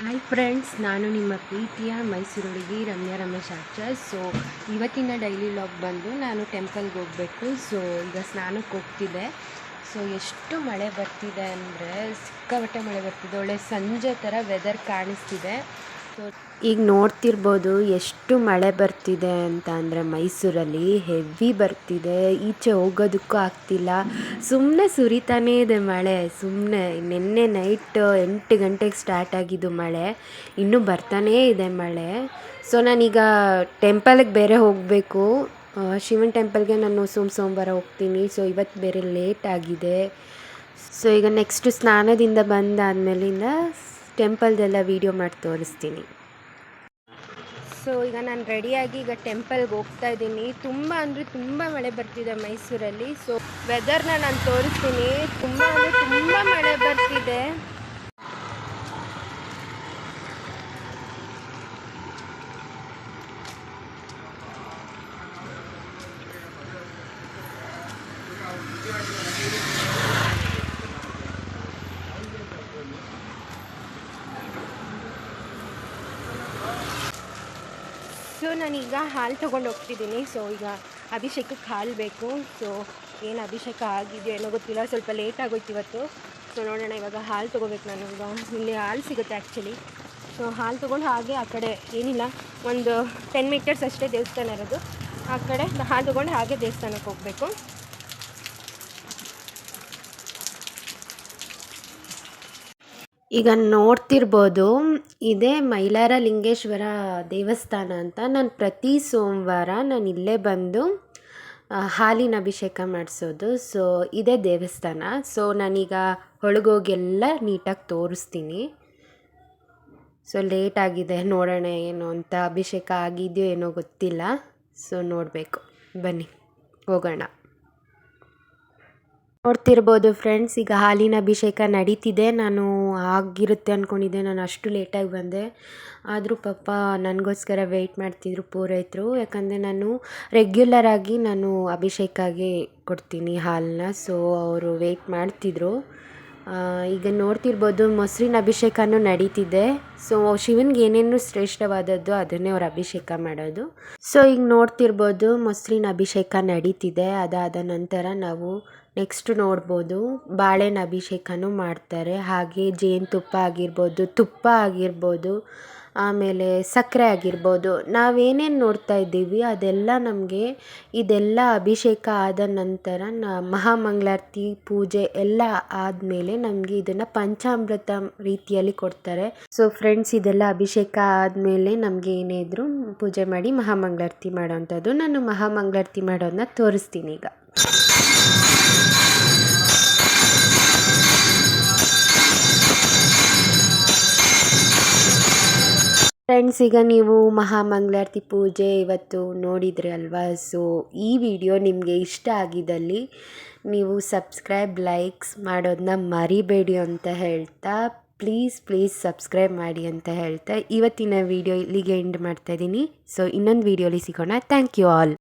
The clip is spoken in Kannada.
ಹಾಯ್ ಫ್ರೆಂಡ್ಸ್ ನಾನು ನಿಮ್ಮ ಪ್ರೀತಿಯ ಮೈಸೂರು ಹುಡುಗಿ ರಮ್ಯಾ ರಮೇಶ್ ಆಚಾರ್. ಸೊ ಇವತ್ತಿನ ಡೈಲಿ ಲಾಗ್ ಬಂದು ನಾನು ಟೆಂಪಲ್ಗೆ ಹೋಗಬೇಕು. ಸೊ ಈಗ ಸ್ನಾನಕ್ಕೆ ಹೋಗ್ತಿದ್ದೆ. ಸೊ ಎಷ್ಟು ಮಳೆ ಬರ್ತಿದೆ ಅಂದರೆ ಸಿಕ್ಕಾಪಟ್ಟೆ ಮಳೆ ಬರ್ತಿದೆ. ಒಳ್ಳೆ ಸಂಜೆ ಥರ ವೆದರ್ ಕಾಣಿಸ್ತಿದೆ. ಈಗ ನೋಡ್ತಿರ್ಬೋದು ಎಷ್ಟು ಮಳೆ ಬರ್ತಿದೆ ಅಂತ ಅಂದರೆ ಮೈಸೂರಲ್ಲಿ ಹೆವಿ ಬರ್ತಿದೆ. ಈಚೆ ಹೋಗೋದಕ್ಕೂ ಆಗ್ತಿಲ್ಲ. ಸುಮ್ಮನೆ ಸುರಿತಾನೇ ಇದೆ ಮಳೆ. ಸುಮ್ಮನೆ ನಿನ್ನೆ ನೈಟ್ ಎಂಟು ಗಂಟೆಗೆ ಸ್ಟಾರ್ಟ್ ಆಗಿದ್ದು ಮಳೆ. ಇನ್ನೂ ಬರ್ತಾನೇ ಇದೆ ಮಳೆ. ಸೊ ನಾನೀಗ ಟೆಂಪಲ್ಗೆ ಬೇರೆ ಹೋಗಬೇಕು. ಶಿವನ್ ಟೆಂಪಲ್ಗೆ ನಾನು ಸೋಮ ಸೋಮವಾರ ಹೋಗ್ತೀನಿ. ಸೊ ಇವತ್ತು ಬೇರೆ ಲೇಟ್ ಆಗಿದೆ. ಸೊ ಈಗ ನೆಕ್ಸ್ಟ್ ಸ್ನಾನದಿಂದ ಬಂದಾದ್ಮೇಲಿಂದ ಟೆಂಪಲ್ದೆಲ್ಲ ವೀಡಿಯೋ ಮಾಡಿ ತೋರಿಸ್ತೀನಿ. ಸೊ ಈಗ ನಾನು ರೆಡಿಯಾಗಿ ಈಗ ಟೆಂಪಲ್ಗೆ ಹೋಗ್ತಾ ಇದ್ದೀನಿ. ತುಂಬ ಅಂದರೆ ತುಂಬ ಮಳೆ ಬರ್ತಿದೆ ಮೈಸೂರಲ್ಲಿ. ಸೊ ವೆದರ್ನ ನಾನು ತೋರಿಸ್ತೀನಿ. ತುಂಬ ಅಂದರೆ ತುಂಬ ಮಳೆ ಬರ್ತಿದೆ. ಸೊ ನಾನೀಗ ಹಾಲು ತೊಗೊಂಡು ಹೋಗ್ತಿದ್ದೀನಿ. ಸೊ ಈಗ ಅಭಿಷೇಕಕ್ಕೆ ಹಾಲು ಬೇಕು. ಸೊ ಏನು ಅಭಿಷೇಕ ಆಗಿದೆಯೋ ಏನೋ ಗೊತ್ತಿಲ್ಲ. ಸ್ವಲ್ಪ ಲೇಟ್ ಆಗೋಯ್ತು ಇವತ್ತು. ಸೊ ನೋಡೋಣ ಇವಾಗ ಹಾಲು ತೊಗೋಬೇಕು ನಾನು. ಈಗ ಇಲ್ಲಿ ಹಾಲು ಸಿಗುತ್ತೆ ಆ್ಯಕ್ಚುಲಿ ಸೊ ಹಾಲು ತೊಗೊಂಡು ಹಾಗೆ ಆ ಕಡೆ ಏನಿಲ್ಲ. ಒಂದು ಟೆನ್ ಮೀಟರ್ಸ್ ಅಷ್ಟೇ ದೇವಸ್ಥಾನ ಇರೋದು. ಆ ಕಡೆ ಹಾಲು ತೊಗೊಂಡು ಹಾಗೆ ದೇವಸ್ಥಾನಕ್ಕೆ ಹೋಗಬೇಕು. ಈಗ ನೋಡ್ತಿರ್ಬೋದು, ಇದೇ ಮೈಲಾರ ಲಿಂಗೇಶ್ವರ ದೇವಸ್ಥಾನ ಅಂತ ನಾನು ಪ್ರತಿ ಸೋಮವಾರ ನಾನು ಇಲ್ಲೇ ಬಂದು ಹಾಲಿನ ಅಭಿಷೇಕ ಮಾಡಿಸೋದು. ಸೊ ಇದೇ ದೇವಸ್ಥಾನ. ಸೊ ನಾನೀಗ ಒಳಗೋಗೆಲ್ಲ ನೀಟಾಗಿ ತೋರಿಸ್ತೀನಿ. ಸೊ ಲೇಟ್ ಆಗಿದೆ, ನೋಡೋಣ ಏನು ಅಂತ ಅಭಿಷೇಕ ಆಗಿದೆಯೋ ಏನೋ ಗೊತ್ತಿಲ್ಲ. ಸೊ ನೋಡಬೇಕು. ಬನ್ನಿ, ಹೋಗೋಣ. ನೋಡ್ತಿರ್ಬೋದು ಫ್ರೆಂಡ್ಸ್ ಈಗ ಹಾಲಿನ ಅಭಿಷೇಕ ನಡೀತಿದೆ. ನಾನು ಆಗಿರುತ್ತೆ ಅಂದ್ಕೊಂಡಿದ್ದೆ ನಾನು ಅಷ್ಟು ಲೇಟಾಗಿ ಬಂದೆ. ಆದರೂ ಪಾಪ ನನಗೋಸ್ಕರ ವೆಯ್ಟ್ ಮಾಡ್ತಿದ್ರು ಪೂರೈತರು ಯಾಕಂದರೆ ನಾನು ರೆಗ್ಯುಲರ್ ಆಗಿ ನಾನು ಅಭಿಷೇಕಾಗೆ ಕೊಡ್ತೀನಿ ಹಾಲನ್ನ ಸೊ ಅವರು ವೆಯ್ಟ್ ಮಾಡ್ತಿದ್ರು. ಈಗ ನೋಡ್ತಿರ್ಬೋದು ಮೊಸರಿನ ಅಭಿಷೇಕನೂ ನಡೀತಿದೆ. ಸೊ ಶಿವನ್ಗೆ ಏನೇನು ಶ್ರೇಷ್ಠವಾದದ್ದು ಅದನ್ನೇ ಅವ್ರು ಅಭಿಷೇಕ ಮಾಡೋದು. ಸೊ ಈಗ ನೋಡ್ತಿರ್ಬೋದು ಮೊಸರಿನ ಅಭಿಷೇಕ ನಡೀತಿದೆ. ಅದಾದ ನಂತರ ನಾವು ನೆಕ್ಸ್ಟ್ ನೋಡ್ಬೋದು. ಬಾಳೆಹಣ್ಣು ಅಭಿಷೇಕನೂ ಮಾಡ್ತಾರೆ. ಹಾಗೆ ಜೇನುತುಪ್ಪ ಆಗಿರ್ಬೋದು, ತುಪ್ಪ ಆಗಿರ್ಬೋದು, ಆಮೇಲೆ ಸಕ್ಕರೆ ಆಗಿರ್ಬೋದು. ನಾವೇನೇನು ನೋಡ್ತಾ ಇದ್ದೀವಿ, ಅದೆಲ್ಲ ನಮಗೆ ಇದೆಲ್ಲ ಅಭಿಷೇಕ ಆದ ನಂತರ ನ ಮಹಾಮಂಗಳಾರತಿ ಪೂಜೆ ಎಲ್ಲ ಆದಮೇಲೆ ನಮಗೆ ಇದನ್ನು ಪಂಚಾಮೃತ ರೀತಿಯಲ್ಲಿ ಕೊಡ್ತಾರೆ. ಸೊ ಫ್ರೆಂಡ್ಸ್ ಇದೆಲ್ಲ ಅಭಿಷೇಕ ಆದಮೇಲೆ ನಮಗೆ ಏನೇ ಇದ್ರೂ ಪೂಜೆ ಮಾಡಿ ಮಹಾಮಂಗಳಾರತಿ ಮಾಡೋವಂಥದ್ದು ನಾನು ಮಹಾಮಂಗಳಾರತಿ ಮಾಡೋದನ್ನ ತೋರಿಸ್ತೀನಿ ಈಗ. ಫ್ರೆಂಡ್ಸ್ ಈಗ ನೀವು ಮಹಾಮಂಗಳಾರತಿ ಪೂಜೆ ಇವತ್ತು ನೋಡಿದ್ರಿ ಅಲ್ವಾ? ಸೊ ಈ ವಿಡಿಯೋ ನಿಮಗೆ ಇಷ್ಟ ಆಗಿದ್ದಲ್ಲಿ ನೀವು ಸಬ್ಸ್ಕ್ರೈಬ್ ಲೈಕ್ಸ್ ಮಾಡೋದನ್ನ ಮರಿಬೇಡಿ ಅಂತ ಹೇಳ್ತಾ ಪ್ಲೀಸ್ ಪ್ಲೀಸ್ ಸಬ್ಸ್ಕ್ರೈಬ್ ಮಾಡಿ ಅಂತ ಹೇಳ್ತಾ ಇವತ್ತಿನ ವಿಡಿಯೋ ಇಲ್ಲಿಗೆ ಎಂಡ್ ಮಾಡ್ತಾ ಇದ್ದೀನಿ. ಸೊ ಇನ್ನೊಂದು ವೀಡಿಯೋಲಿ ಸಿಗೋಣ. Thank you all